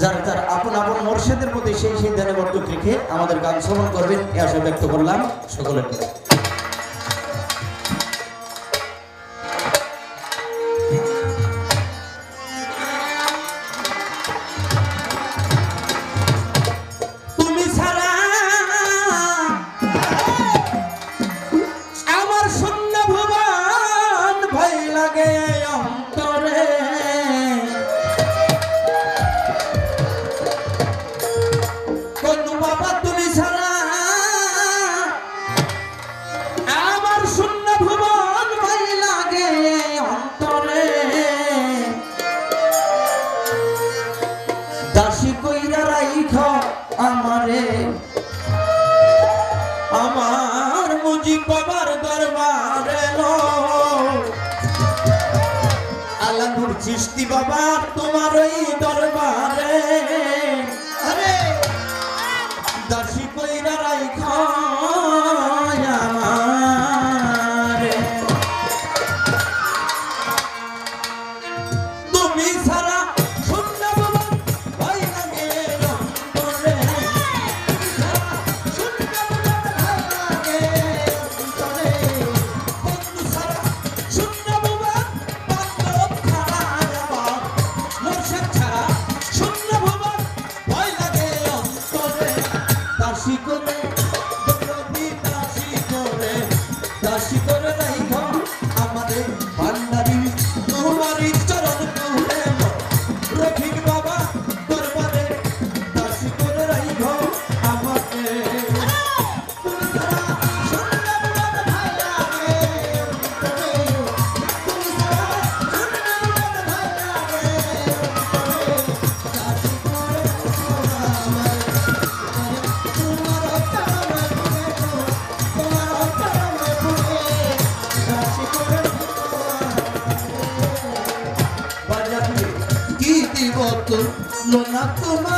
যার তার আপন আপন মোর্শেদের প্রতি সেই সেই ধ্যানবর্তক রেখে আমাদের গান শ্রবণ করবেন, এ আশা ব্যক্ত করলাম। সকলের নবজি বাবার দরবারে আলাদুর চিস্তি বাবা তোমার ওই দরবারে। รักเอม